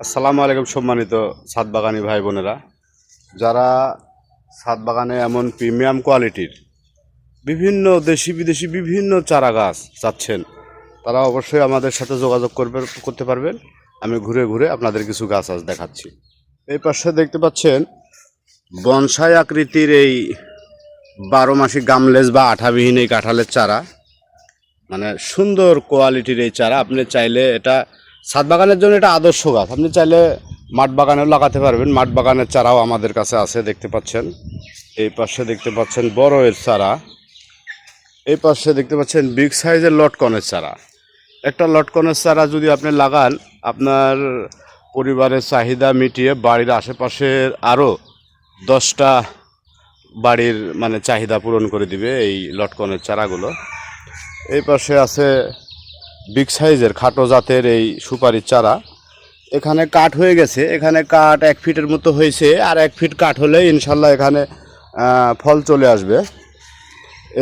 আসসালামু আলাইকুম সম্মানিত ছাদ বাগানি ভাই বোনেরা। যারা ছাদ বাগানে এমন প্রিমিয়াম কোয়ালিটির বিভিন্ন দেশি বিদেশি বিভিন্ন চারা গাছ চাচ্ছেন, তারা অবশ্যই আমাদের সাথে যোগাযোগ করবে, করতে পারবেন। আমি ঘুরে ঘুরে আপনাদের কিছু গাছ আজ দেখাচ্ছি। এই পাশে দেখতে পাচ্ছেন বনসাই আকৃতির এই বারো মাসি গামলেস বা আঠাবিহীন এই কাঁঠালের চারা। মানে সুন্দর কোয়ালিটির এই চারা। আপনি চাইলে এটা ছাদ বাগানের জন্য এটা আদর্শ গাছ। আপনি চাইলে মাঠ বাগানেও লাগাতে পারবেন। মাঠ বাগানের চারাও আমাদের কাছে আছে, দেখতে পাচ্ছেন। এই পাশে দেখতে পাচ্ছেন বড় এর চারা। এই পাশে দেখতে পাচ্ছেন বিগ সাইজের লটকনের চারা। একটা লটকনের চারা যদি আপনি লাগান, আপনার পরিবারের চাহিদা মিটিয়ে বাড়ির আশেপাশের আরও দশটা বাড়ির মানে চাহিদা পূরণ করে দিবে এই লটকনের চারাগুলো। এই পাশে আছে বিগ সাইজের খাটো জাতের এই সুপারির চারা। এখানে কাঠ হয়ে গেছে। এখানে কাঠ এক ফিটের মতো হয়েছে। আর এক ফিট কাঠ হলে ইনশাল্লাহ এখানে ফল চলে আসবে।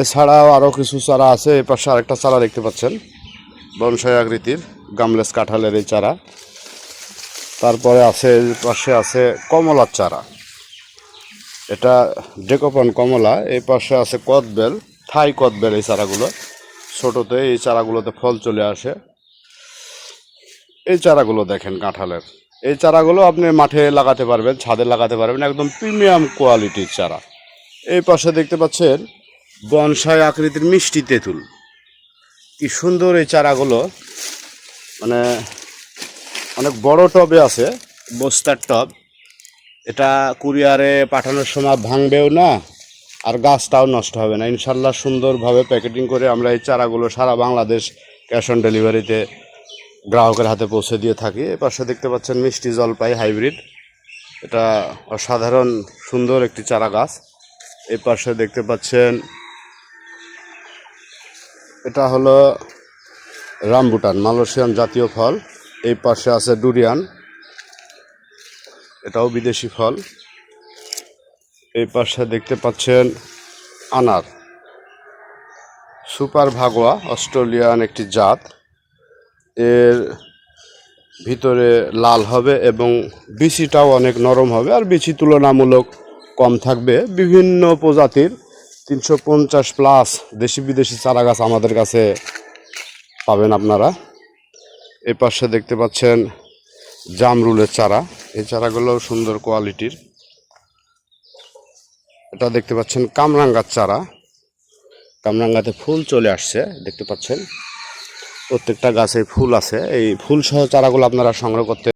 এছাড়াও আরও কিছু চারা আছে। এ পাশে আরেকটা চারা দেখতে পাচ্ছেন। বনসাই আকৃতির গামলেস কাঁঠালের এই চারা। তারপরে আছে পাশে আছে কমলার চারা। এটা ডেকোপন কমলা। এই পাশে আছে কদবেল, থাই কদবেল এই চারাগুলো। ছোটোতে এই চারাগুলোতে ফল চলে আসে। এই চারাগুলো দেখেন কাঁঠালের। এই চারাগুলো আপনি মাঠে লাগাতে পারবেন, ছাদে লাগাতে পারবেন, একদম প্রিমিয়াম কোয়ালিটির চারা। এই পাশে দেখতে পাচ্ছেন বনসাই আকৃতির মিষ্টি তেঁতুল। কি সুন্দর এই চারাগুলো। মানে অনেক বড় টবে আছে, বস্তার টব। এটা কুরিয়ারে পাঠানোর সময় ভাঙবেও না আর গাছটাও নষ্ট হবে না। ইনশাল্লাহ সুন্দরভাবে প্যাকেটিং করে আমরা এই চারাগুলো সারা বাংলাদেশ ক্যাশ অন ডেলিভারিতে গ্রাহকের হাতে পৌঁছে দিয়ে থাকি। এ পাশে দেখতে পাচ্ছেন মিষ্টি জলপাই হাইব্রিড। এটা অসাধারণ সুন্দর একটি চারা গাছ। এই পাশে দেখতে পাচ্ছেন এটা হলো রামবুটান, মালয়েশিয়ান জাতীয় ফল। এই পাশে আছে ডুরিয়ান। এটাও বিদেশি ফল। এই পাশে দেখতে পাচ্ছেন আনার। সুপার ভাগোয়া, অস্ট্রেলিয়ান একটি জাত। এর ভিতরে লাল হবে এবং বিচিটাও অনেক নরম হবে আর বিচি তুলনামূলক কম থাকবে। বিভিন্ন প্রজাতির তিনশো পঞ্চাশ প্লাস দেশি বিদেশি চারা গাছ আমাদের কাছে পাবেন আপনারা। এই পাশে দেখতে পাচ্ছেন জামরুলের চারা। এই চারাগুলোও সুন্দর কোয়ালিটির। এটা দেখতে পাচ্ছেন কামরাঙ্গার চারা। কামরাঙ্গাতে ফুল চলে আসছে, দেখতে পাচ্ছেন। প্রত্যেকটা গাছে ফুল আছে। এই ফুল সহ চারাগুলো আপনারা সংগ্রহ করতে